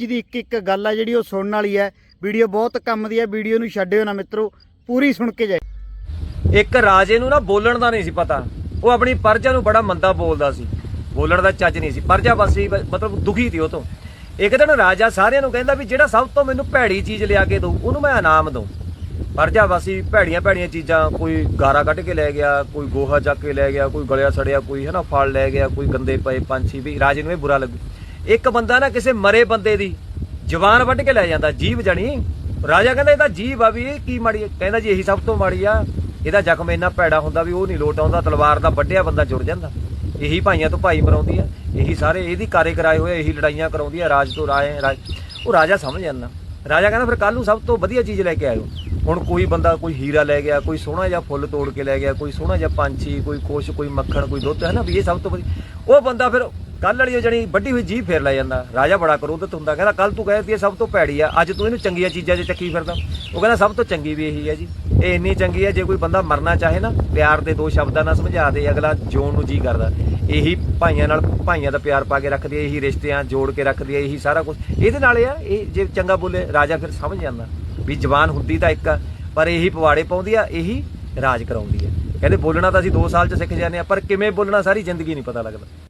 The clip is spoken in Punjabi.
ਜਿਹਦੀ ਇੱਕ ਇੱਕ ਗੱਲ ਆ ਜਿਹੜੀ ਉਹ ਸੁਣਨ ਵਾਲੀ ਹੈ। ਵੀਡੀਓ ਬਹੁਤ ਕੰਮ ਦੀ ਹੈ। ਵੀਡੀਓ ਨੂੰ ਛੱਡਿਓ ਨਾ ਮਿੱਤਰੋ। ਪੂਰੀ ਸੁਣ ਕੇ ਜਾਇਓ। ਇੱਕ ਰਾਜੇ ਨੂੰ ਨਾ ਬੋਲਣ ਦਾ ਨਹੀਂ ਸੀ ਪਤਾ। ਉਹ ਆਪਣੀ ਪਰਜਾ ਨੂੰ ਬੜਾ ਮੰਦਾ ਬੋਲਦਾ ਸੀ। ਬੋਲਣ ਦਾ ਚੱਜ ਨਹੀਂ ਸੀ। ਪਰਜਾ ਵਾਸੀ ਮਤਲਬ ਦੁਖੀ ਸੀ ਉਹ ਤੋਂ। ਇੱਕ ਦਿਨ ਰਾਜਾ ਸਾਰਿਆਂ ਨੂੰ ਕਹਿੰਦਾ ਵੀ ਜਿਹੜਾ ਸਭ ਤੋਂ ਮੈਨੂੰ ਭੈੜੀ ਚੀਜ਼ ਲਿਆ ਕੇ ਦਊ ਉਹਨੂੰ ਮੈਂ ਇਨਾਮ ਦਊ। ਪਰਜਾ ਵਾਸੀ ਭੈੜੀਆਂ ਭੈੜੀਆਂ ਚੀਜ਼ਾਂ, ਕੋਈ ਗਾਰਾ ਕੱਢ ਕੇ ਲੈ ਗਿਆ, ਕੋਈ ਗੋਹਾ ਚੱਕ ਕੇ ਲੈ ਗਿਆ, ਕੋਈ ਗਲਿਆ ਸੜਿਆ, ਕੋਈ ਹੈ ਫਲ ਲੈ ਗਿਆ, ਕੋਈ ਗੰਦੇ ਪਏ ਪੰਛੀ, ਵੀ ਰਾਜੇ ਨੂੰ ਇਹ ਬੁਰਾ ਲੱਗੂ। ਇੱਕ ਬੰਦਾ ਨਾ ਕਿਸੇ ਮਰੇ ਬੰਦੇ ਦੀ ਜਵਾਨ ਵੱਢ ਕੇ ਲੈ ਜਾਂਦਾ, ਜੀਵ ਜਣੀ। ਰਾਜਾ ਕਹਿੰਦਾ, ਇਹ ਤਾਂ ਜੀਭ ਆ ਵੀ, ਇਹ ਕੀ ਮਾੜੀ ਹੈ? ਕਹਿੰਦਾ ਜੀ, ਇਹੀ ਸਭ ਤੋਂ ਮਾੜੀ ਆ। ਇਹਦਾ ਜ਼ਖਮ ਇੰਨਾ ਭੈੜਾ ਹੁੰਦਾ ਵੀ ਉਹ ਨਹੀਂ ਲੋਟ ਆਉਂਦਾ, ਤਲਵਾਰ ਦਾ ਵੱਢਿਆ ਬੰਦਾ ਜੁੜ ਜਾਂਦਾ। ਇਹੀ ਭਾਈਆਂ ਤੋਂ ਭਾਈ ਮਰਾਉਂਦੀ ਆ, ਇਹੀ ਸਾਰੇ, ਇਹਦੀ ਕਾਰੇ ਕਰਾਏ ਹੋਏ ਇਹੀ ਲੜਾਈਆਂ ਕਰਾਉਂਦੀ ਆ, ਰਾਜ ਤੋਂ ਰਾਏ, ਰਾਜ। ਉਹ ਰਾਜਾ ਸਮਝ ਜਾਂਦਾ। ਰਾਜਾ ਕਹਿੰਦਾ, ਫਿਰ ਕੱਲ ਨੂੰ ਸਭ ਤੋਂ ਵਧੀਆ ਚੀਜ਼ ਲੈ ਕੇ ਆਇਓ। ਹੁਣ ਕੋਈ ਬੰਦਾ ਕੋਈ ਹੀਰਾ ਲੈ ਗਿਆ, ਕੋਈ ਸੋਹਣਾ ਜਿਹਾ ਫੁੱਲ ਤੋੜ ਕੇ ਲੈ ਗਿਆ, ਕੋਈ ਸੋਹਣਾ ਜਿਹਾ ਪੰਛੀ, ਕੋਈ ਕੁਛ ਕੋਈ ਮੱਖਣ, ਕੋਈ ਦੁੱਧ ਹੈ ਨਾ ਵੀ ਇਹ ਸਭ ਤੋਂ ਵਧੀਆ ਉਹ ਬੰਦਾ ਫਿਰ ਕੱਲ ਵਾਲੀ ਉਹ ਜਣੀ ਵੱਡੀ ਹੋਈ ਜੀਭ ਫੇਰ ਲੈ ਜਾਂਦਾ, ਰਾਜਾ ਬੜਾ ਕਰੋਧਤ ਹੁੰਦਾ, ਕਹਿੰਦਾ ਕੱਲ ਤੂੰ ਕਹਿੰਦੀ ਇਹ ਸਭ ਤੋਂ ਭੈੜੀ ਆ, ਅੱਜ ਤੂੰ ਇਹਨੂੰ ਚੰਗੀਆਂ ਚੀਜ਼ਾਂ 'ਚ ਚੱਕੀ ਫਿਰਦਾ। ਉਹ ਕਹਿੰਦਾ ਸਭ ਤੋਂ ਚੰਗੀ ਵੀ ਇਹੀ ਹੈ ਜੀ, ਇਹ ਇੰਨੀ ਚੰਗੀ ਹੈ ਜੇ ਕੋਈ ਬੰਦਾ ਮਰਨਾ ਚਾਹੇ ਨਾ, ਪਿਆਰ ਦੇ ਦੋ ਸ਼ਬਦਾਂ ਨਾਲ ਸਮਝਾ ਦੇ, ਅਗਲਾ ਜਿਉਣ ਨੂੰ ਜੀ ਕਰਦਾ। ਇਹੀ ਭਾਈਆਂ ਨਾਲ ਭਾਈਆਂ ਦਾ ਪਿਆਰ ਪਾ ਕੇ ਰੱਖਦੀ ਹੈ ਇਹੀ ਰਿਸ਼ਤਿਆਂ ਜੋੜ ਕੇ ਰੱਖਦੀ ਹੈ ਇਹੀ ਸਾਰਾ ਕੁਝ ਇਹਦੇ ਨਾਲ ਇਹ ਆ, ਇਹ ਜੇ ਚੰਗਾ ਬੋਲੇ, ਰਾਜਾ ਫਿਰ ਸਮਝ ਜਾਂਦਾ ਵੀ ਜ਼ਬਾਨ ਹੁੰਦੀ ਤਾਂ ਇੱਕ ਆ, ਪਰ ਇਹੀ ਪਵਾੜੇ ਪਾਉਂਦੀ ਆ, ਇਹੀ ਰਾਜ ਕਰਾਉਂਦੀ ਹੈ ਕਹਿੰਦੇ ਬੋਲਣਾ ਤਾਂ ਅਸੀਂ 2 ਸਾਲ ਚ ਸਿੱਖ ਜਾਂਦੇ ਆ, ਪਰ ਕਿਵੇਂ ਬੋਲਣਾ ਸਾਰੀ ਜ਼ਿੰਦਗੀ ਨਹੀਂ ਪਤਾ ਲੱਗਦਾ।